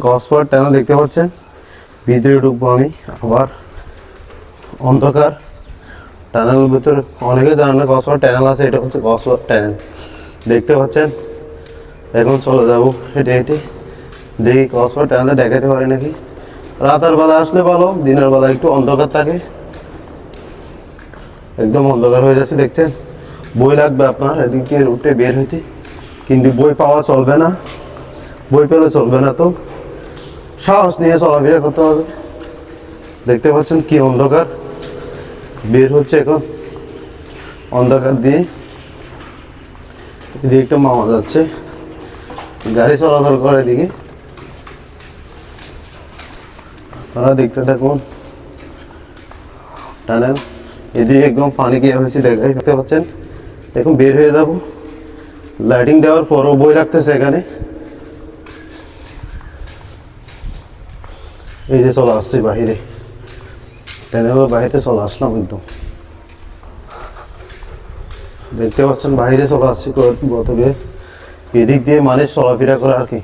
Cost per tunnel দেখতে পাচ্ছেন। ভিতরে ঢুকবো আমি আবার। অন্ধকার। টানেলের ভিতরে অনেকে জানেন না কসপার ট্যানেল আছে, এটা হচ্ছে কসপার ট্যানেল দেখতে পাচ্ছেন? এখন চলে যাব হেঁটে হেঁটে। দেখি কসপার ট্যানেলটা দেখাতে পারি নাকি? রাতের বেলা আসলে ভালো, দিনের বেলা একটু অন্ধকার থাকে। একদম অন্ধকার হয়ে যাচ্ছে, দেখছেন? বই লাগবে আপনার, এদিক দিয়ে রুটে বের হইতে। কিন্তু বই পাওয়া চলবে না। বই পেলে চলবে না তো। সাহস নিয়ে চলাফেরা করতে হবে। দেখতে পাচ্ছেন কি অন্ধকার। বের হচ্ছে এখন। অন্ধকার দিয়ে এদিকে একটা মামা যাচ্ছে। গাড়ি চলাচল করে এদিকে। আপনারা দেখতে থাকুন। টানেল। এদিকে একদম পানি গিয়ে হয়েছে দেখতে পাচ্ছেন। এখন বের হয়ে যাব। লাইটিং দেওয়ার পরও বই রাখতেছে এখানে। এই যে চলে আসছি বাহিরে। ট্রেনের বাহিরে চলে আসলাম একদম দেখতে পাচ্ছেন, বাহিরে চলে আসছি বোতলে এদিক দিয়ে মানুষ চলাফেরা করে আর কি।